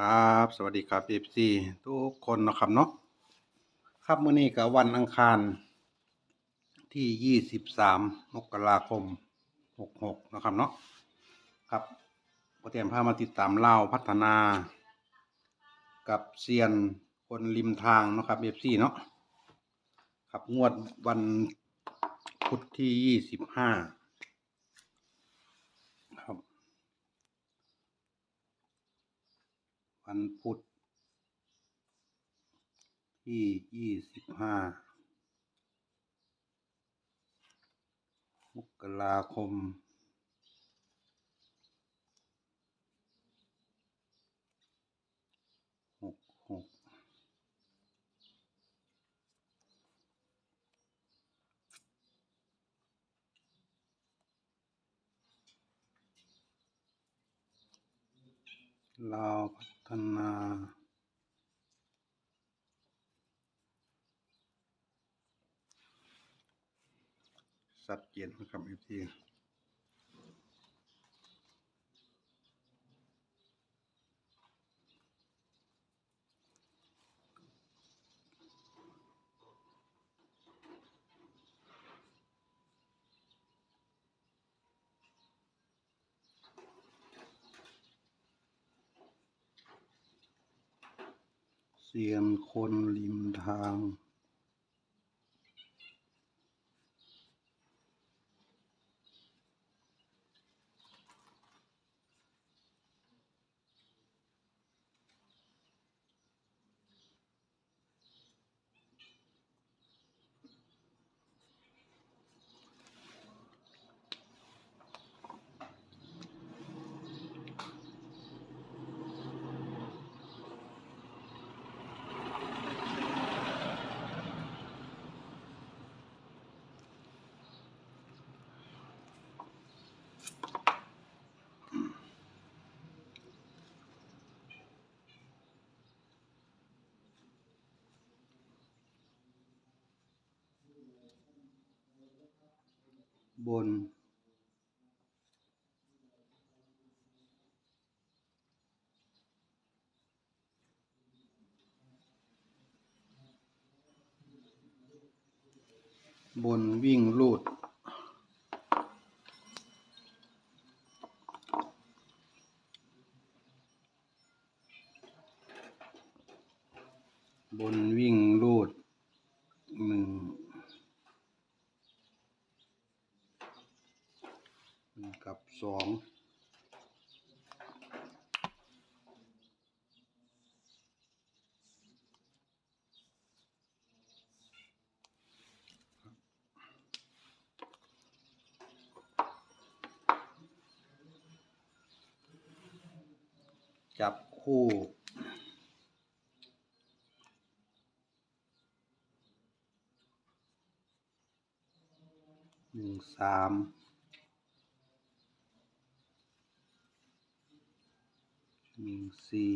ครับ สวัสดีครับ FC ทุกคนนะครับเนาะครับมื้อนี้ก็วันอังคารที่23มมกราคม66เนะครับเนาะครับประเตรียมพามาติดตามเล่าพัฒนา กับเซียนคนริมทางนะครับ FC เนาะครับงวดวันพุธที่25ครับห้า วันพุธที่ยี่สิบห้ามกราคม หกหก ลาวพัฒนาสัดเจนนะครับอีกที เซียนคนริมทาง บน บนวิ่งลูดบนวิ่งลูดหนึ่งหนึ่งกับ สองจับคู่หนึ่งสาม หนึ่งสี่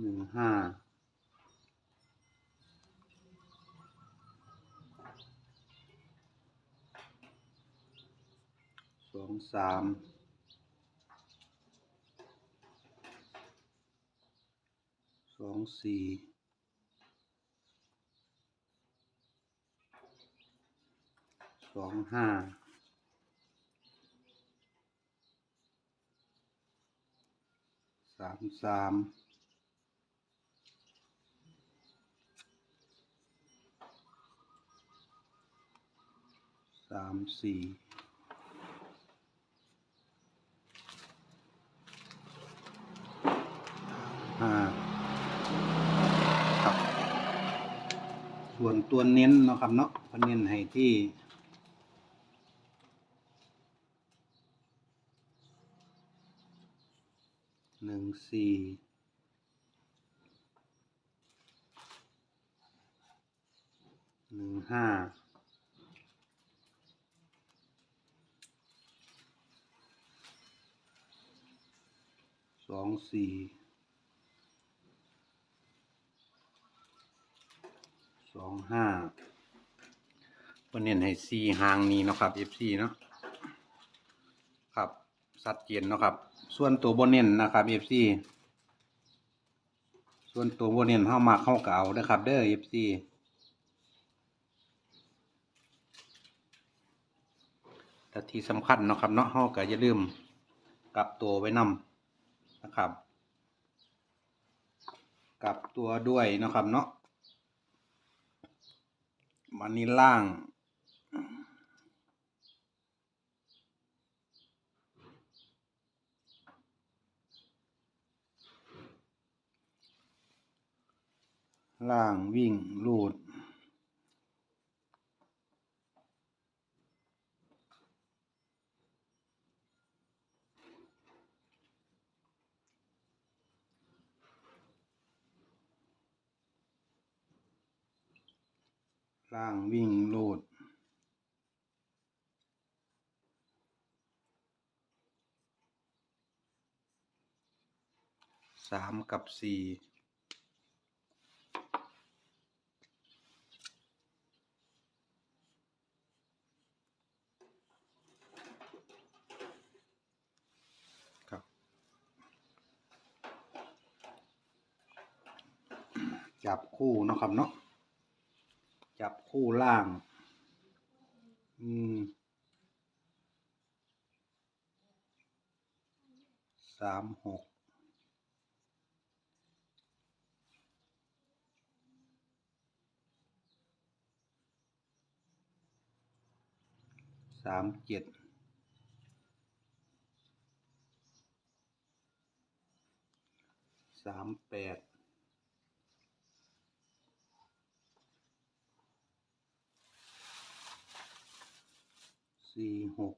หนึ่งห้าสองสามสองสี่สองห้าสามสามสามสี่ห้าครับ ส่วนตัวเน้นเนาะครับเนาะเพนเน้นให้ที่ หนึ่ง สี่หนึ่งห้าสองสี่สองห้าวันนี้ให้สี่หางนี้เนาะครับ FC เนาะครับ สัดเจนเนาะครับ ส่วนตัวโบนเน้นนะครับ FC ส่วนตัวโบนเน้นเฮามาเข้าเก่าเด้อครับ เด้อ FC แต่ที่สำคัญเนาะครับเนาะเฮาก็อย่าลืมกลับตัวไว้นำนะครับ กลับตัวด้วยนะครับเนาะมันนี้ล่าง ล่างวิ่งลูด ล่างวิ่งลูดสามกับสี่ จับคู่นะครับเนาะจับคู่ล่าง อืมสามหกสามเจ็ดสามแปด สี่หก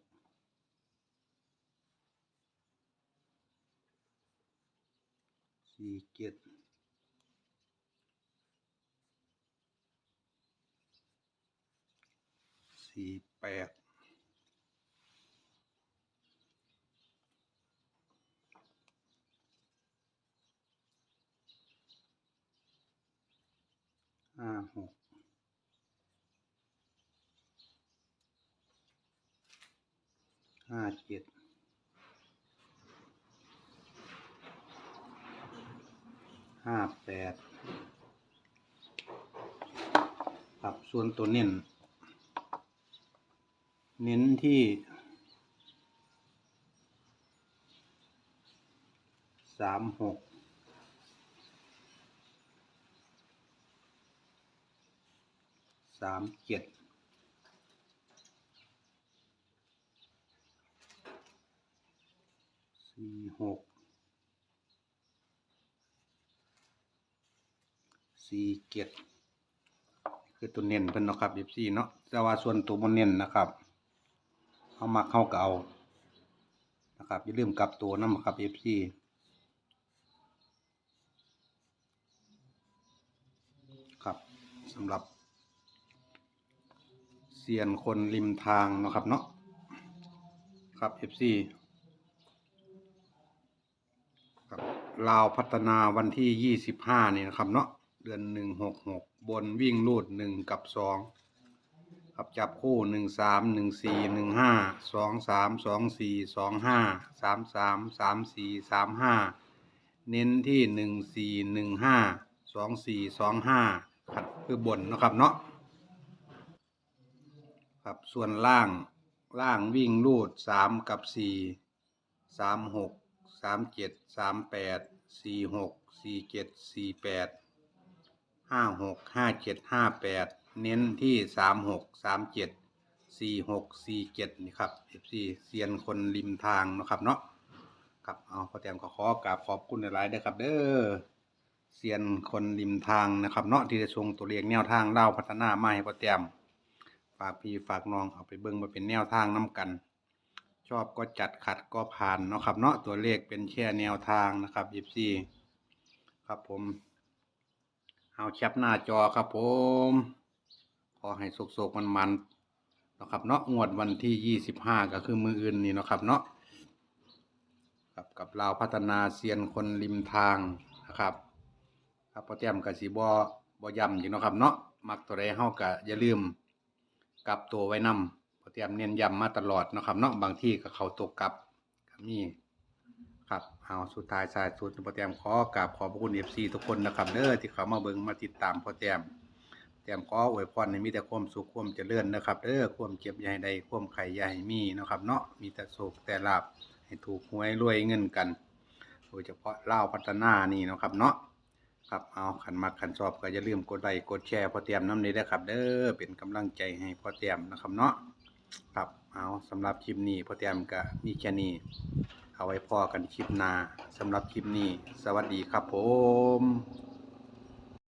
สี่เจ็ดสี่แปดห้าหก ห้าเจ็ดห้าแปดครับส่วนตัวเน้น เน้นที่สามหกสามเจ็ด สี่หกสี่เจ็ดคือตัวเน้นเพิ่นเนาะครับยิบสี่เนาะแต่ว่าส่วนตัวบนเน้นนะครับเอามาเข้ากับเอานะครับอย่าลืมกลับตัวน้ำครับยิบสี่ครับสำหรับเซียนคนริมทางนะครับเนาะครับ FC รับลาวพัฒนาวันที่ยี่สิบห้านี่นะครับเนาะเดือนหนึ่งหกหกบนวิ่งลูดหนึ่งกับสองครับจับคู่หนึ่งสามหนึ่งสี่หนึ่งห้าสองสามสองสี่สองห้าสามสามสามสี่สามห้าเน้นที่หนึ่งสี่หนึ่งห้าสองสี่สองห้าครับคือบนนะครับเนาะครับส่วนล่างล่างวิ่งลูดสามกับสี่สามหก สามเจ็ดสามแปดสี่หกสี่เจ็ดสี่แปดห้าหกห้าเจ็ดห้าแปดเน้นที่สามหกสามเจ็ดสี่หกสี่เจ็ดนี่ครับเอฟซีเซียนคนริมทางนะครับเนาะครับเอาพอแต้มขอขอกราบขอบคุณหลายๆด้ครับเด้อเซียนคนริมทางนะครับเนาะที่ได้ส่งตัวเลขแนวทางเล่าพัฒนามาให้พอแต้มฝากพี่ฝากน้องเอาไปเบิ่งมาเป็นแนวทางน้ำกัน ชอบก็จัดขัดก็ผ่านเนาะครับเนาะตัวเลขเป็นแค่แนวทางนะครับยิบซีครับผมเอาแคปหน้าจอครับผม ขอให้สุกๆมันๆนะครับเนาะงวดวันที่ยี่สิบห้าก็คือมืออื่นนี่เนาะครับเนาะกับกับเราพัฒนาเซียนคนริมทางนะครับครับพอแต้มกับสีบอบอย่ำอยู่เนาะครับเนาะมักตัวใดเฮาก็อย่าลืม กลับตัวไว้นำพอ เตรียมเน้นย้ำมาตลอดนะครับเนาะบางที่ก็เขาตกกลับก็มีครับเอาสุดท้ายสายสุดพอเตรียมขอกราบขอบพระคุณ FC ทุกคนนะครับเด้อที่เขามาเบิ่งมาติดตามพอเตรียมเตรียมขออวยพรให้มีแต่ความสุขความเจริญนะครับเด้อความเจ็บให้ใดความไข่ให้มีนะครับ เนาะมีแต่โศกแต่ลาบให้ถูกหวยรวยเงินกันโดยเฉพาะเล่าพัฒนานี่นะครับเนาะครับเอาขันมาขันชอบก็อย่าลืมกดไลค์กดแชร์พอเตรียมน้ำนี้ด้ครับ เด้อเป็นกำลังใจให้พอเตรียมนะครับเนาะ ครับเอาสำหรับคลิปนี้พอเตรียมก็มีแค่นี้เอาไว้พอกันคลิปหน้าสำหรับคลิปนี้ สวัสดีครับผม